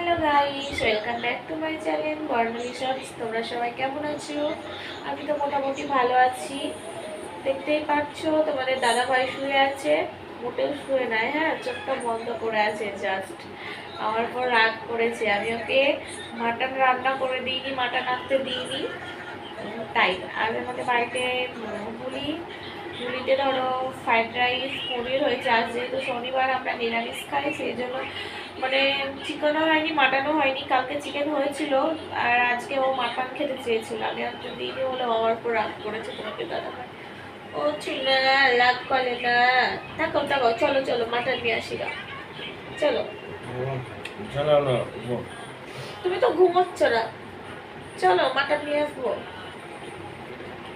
Hello guys welcome back to my channel Barnali shorts তোমরা সবাই কেমন আছো? আমি তো মোটামুটি ভালো আছি। দেখতেই পাচ্ছ, তোমাদের দাদা ভাই শুয়ে আছে। মোটেও শুয়ে নাই হ্যাঁ? চোখটা বন্ধ করে আছে জাস্ট আমার পর রাগ করেছে। আমি ওকে মাটন রান্না করে দিইনি, মাটন আনতে দিইনি। তাই, আর আমাদের বাড়িতে মুলি মুলিতে ধরো ফ্রাইড রাইস পনির হয়েছে। আজ যেহেতু শনিবার, আমরা নিরামিষ খাই, সেই জন্য মানে চিকেনও হয়নি মাটনও হয়নি কালকে চিকেন হয়েছিল আর আজকে ও মাটন খেতে চেয়েছিল। আমি তো দিদি হলে আমার উপর রাগ করেছে তোমাকে দাদা। ও ছিল রাগ করে না। থাকো থাকো চলো চলো মাটন নিয়ে আসি। চলো। তুমি তো ঘুমোচ্ছ না। চলো মাটন নিয়ে আসব।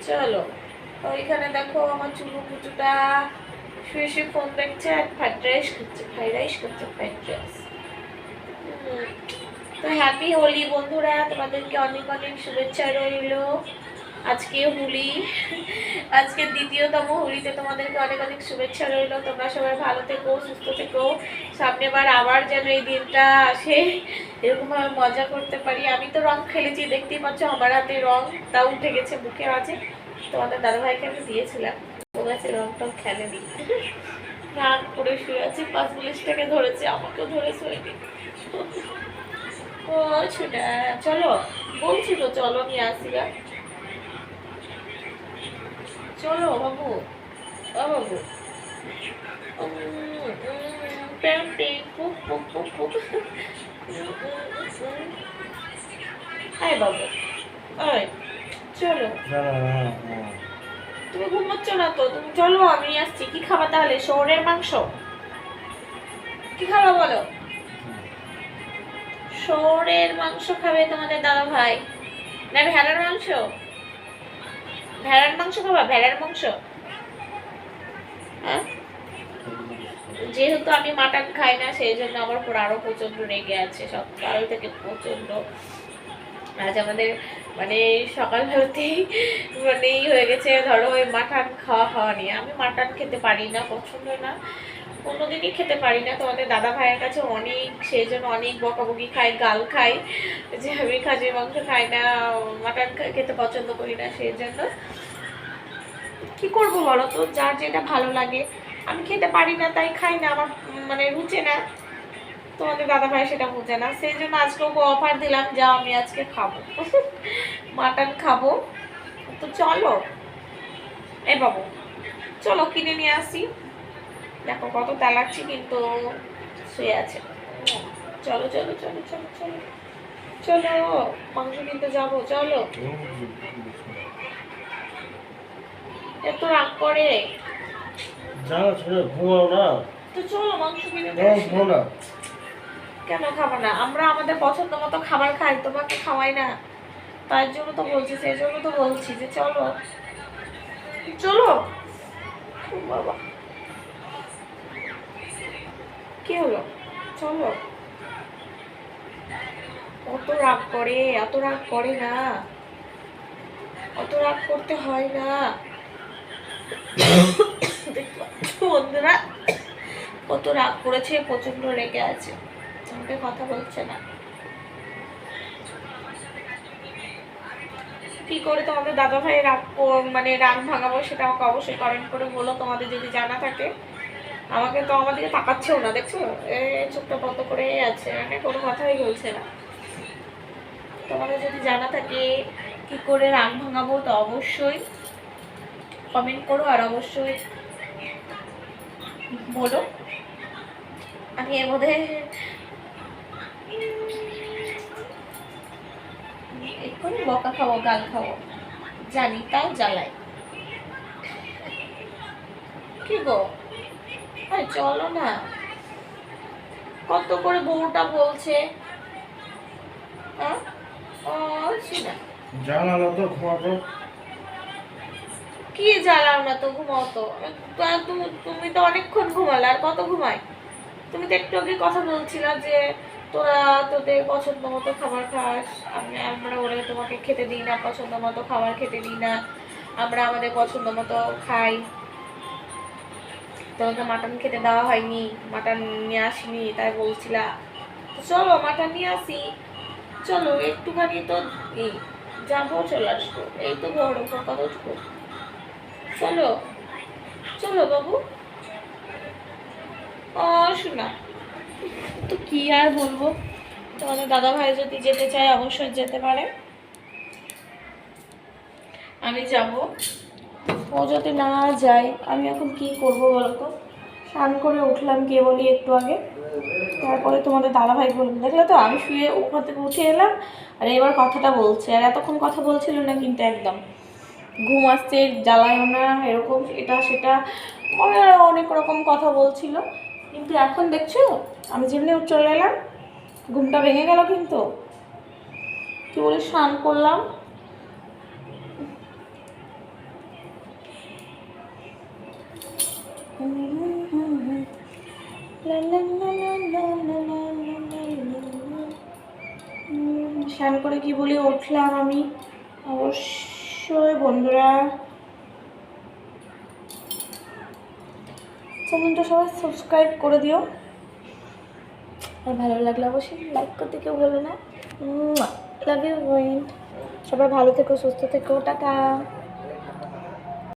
চলো। ওইখানে দেখো আমার চুলু কুচুটা শুয়ে শুয়ে ফোন দেখছে আর ফ্রাইড রাইস খাচ্ছে ফ্রাইড রাইস খাচ্ছে ফ্রাইড রাইস হ্যাপি হোলি বন্ধুরা। তোমাদেরকে অনেক অনেক শুভেচ্ছা রইল। আজকে হোলি। আজকে দ্বিতীয়তম হোলিতে তোমাদেরকে অনেক অনেক শুভেচ্ছা রইল। তোমরা সবাই ভালো থেকো, সুস্থ থেকো। সামনেবার আবার যেন এই দিনটা আসে। এরকমভাবে মজা করতে পারি। আমি তো রং খেলেছি, দেখতেই পাচ্ছ আমার হাতে রং। তা উঠে গেছে মুখে আছে। তোমাদের দাদাভাইকে আমি দিয়েছিলাম। ও গাছে রং টং খেলেনি রাগ করে শুয়ে আছে। পাঁচ পুলিশটাকে ধরেছে, আমাকেও ধরেছে ওইদিন ও ছোটা চলো বলছি তো চলো নিয়ে আসি গা চলো বাবু ও বাবু। আয় বাবু। আয় চলো। চলো তুমি ঘুমোচ্ছ না তো তুমি চলো আমি আসছি। কি খাবা তাহলে? শহরের মাংস? কি খাবা বলো? শহরের মাংস খাবে তোমাদের দাদা ভাই। না, ভেড়ার মাংস? ভেড়ার মাংস খাবা? ভেড়ার মাংস? হ্যাঁ? যেহেতু আমি মাটন খাই না, সেই জন্য আমার উপর আরও প্রচণ্ড রেগে আছে সকাল থেকে প্রচণ্ড আজ আমাদের মানে সকালবেলাতেই মানে ই হয়ে গেছে, ধরো ওই মাটন খাওয়া খাওয়া নিয়ে। আমি মাটন খেতে পারি না, পছন্দ না। কোনোদিনই খেতে পারি না। তোমাদের দাদা ভাইয়ের কাছে অনেক সেই জন্য অনেক বকাবকি খাই গাল খাই যে আমি খাসির মাংস খাই না, মাটন খেতে পছন্দ করি না সেই জন্য। কি করব বলো তো? যার যেটা ভালো লাগে। আমি খেতে পারি না, তাই খাই না, আমার মানে রুচে না। তোমাদের দাদা ভাই সেটা বুঝে না। সেই জন্য আজকে ওকে অফার দিলাম যা আমি আজকে খাব। মাটন খাব। তো চলো। এ বাবু চলো কিনে নিয়ে আসি। দেখো কত তেলাচ্ছি কিন্তু শুয়ে আছে। চলো চলো চলো চলো চলো। চলো মাংস কিনতে যাব চলো। এত রাগ করে। যাও ছেড়ে ঘুমাও না। তো চলো মাংস কিনে না। কেন খাব না? আমরা আমাদের পছন্দ মতো খাবার খাই, তোমাকে খাওয়াই না। তার জন্য তো বলছি, সেই জন্য তো বলছি যে চলো। চলো। বাবা। কি হলো? চলো। অত রাগ করে, এত রাগ করে না। অত রাগ করতে হয় না। বন্ধুরা, কত রাগ করেছে প্রচণ্ড রেগে আছে। আমাকে কথা বলছে না। কি করে তোমাদের দাদা ভাই রাগ মানে রাগ ভাঙাবো সেটা আমাকে অবশ্যই কমেন্ট করে বলো, তোমাদের যদি জানা থাকে। আমাকে তো আমার দিকে তাকাচ্ছেও না, দেখছ? চোখটা বন্ধ করে আছে মানে কোনো কথাই বলছে না। তোমাদের যদি জানা থাকে কি করে রাগ ভাঙাবো, তো অবশ্যই কমেন্ট করো, আর অবশ্যই বলো। আমি এর মধ্যে এক্ষুনি বকা খাব গাল খাব। জানি তাও জ্বালাই। কি গো? আরে চলো না। কত করে বউটা বলছে? হ্যাঁ তো ঘুমাবো। কি জ্বালাও না তো ঘুমাও তো। তুমি- তো অনেকক্ষণ ঘুমালে আর কত ঘুমাই তুমি তো একটু আগে কথা বলছিলা যে তোরা তোদের পছন্দ মতো খাবার খাস। আমি আমরা ওরা তোমাকে খেতে দিই না, পছন্দ মতো খাবার খেতে দিই না। আমরা আমাদের পছন্দ মতো খাই। তোমাকে মাটন খেতে দেওয়া হয়নি, মাটন নিয়ে আসিনি, তাই বলছিলা। চলো, মাটন নিয়ে আসি। চলো, একটুখানি তো এই যাব, চলে আসব। এই তো বড় উঠবো চলো চলো বাবু। ও, শোনা। তো কি আর বলব? তোমাদের দাদা ভাই যদি যেতে চায় অবশ্যই যেতে পারে। আমি যাব। ও যদি না যায়, আমি এখন কি করব বলতো? স্নান করে উঠলাম কে বলি একটু আগে। তারপরে তোমাদের দাদা ভাই বলবে দেখলে তো, আমি শুয়ে ওখান থেকে উঠে এলাম, আর এবার কথাটা বলছে। আর এতক্ষণ কথা বলছিল না কিন্তু একদম। ঘুম আসছে জ্বালায় না, এরকম, এটা, সেটা। অনেক রকম কথা বলছিল। কিন্তু এখন দেখছ, আমি যেমনি চলে এলাম, ঘুমটা ভেঙে গেল কিন্তু। কি বলি, স্নান করলাম। স্নান করে কি বলি, উঠলাম আমি। অবশ্যই বন্ধুরা চ্যানেলটা সবাই সাবস্ক্রাইব করে দিও। আর ভালো লাগলে অবশ্যই লাইক করতে কেউ বলো না। লাভ ইউ সবাই ভালো থেকো, সুস্থ থেকো, টাটা।